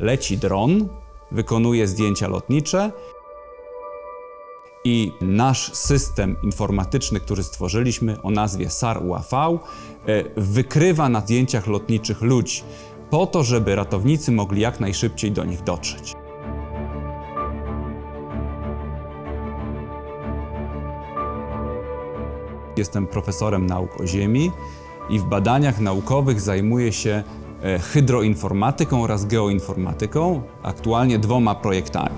leci dron, wykonuje zdjęcia lotnicze i nasz system informatyczny, który stworzyliśmy o nazwie SAR-UAV, e, wykrywa na zdjęciach lotniczych ludzi, po to, żeby ratownicy mogli jak najszybciej do nich dotrzeć. Jestem profesorem nauk o Ziemi i w badaniach naukowych zajmuję się hydroinformatyką oraz geoinformatyką, aktualnie dwoma projektami.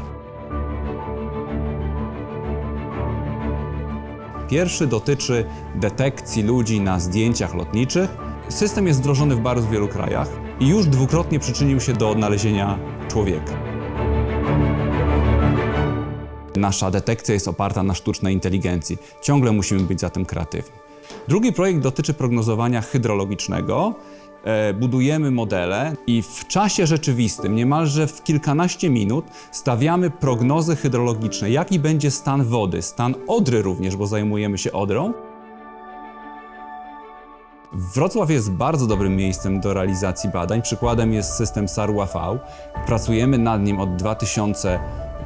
Pierwszy dotyczy detekcji ludzi na zdjęciach lotniczych. System jest wdrożony w bardzo wielu krajach i już dwukrotnie przyczynił się do odnalezienia człowieka. Nasza detekcja jest oparta na sztucznej inteligencji. Ciągle musimy być za tym kreatywni. Drugi projekt dotyczy prognozowania hydrologicznego. E, Budujemy modele i w czasie rzeczywistym, niemalże w kilkanaście minut, stawiamy prognozy hydrologiczne, jaki będzie stan wody, stan Odry również, bo zajmujemy się Odrą. Wrocław jest bardzo dobrym miejscem do realizacji badań. Przykładem jest system SAR-UAV. Pracujemy nad nim od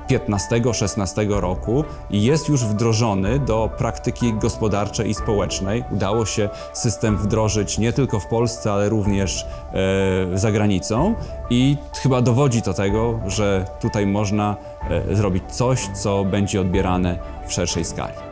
15-16 roku i jest już wdrożony do praktyki gospodarczej i społecznej. Udało się system wdrożyć nie tylko w Polsce, ale również e, za granicą i chyba dowodzi to tego, że tutaj można e, zrobić coś, co będzie odbierane w szerszej skali.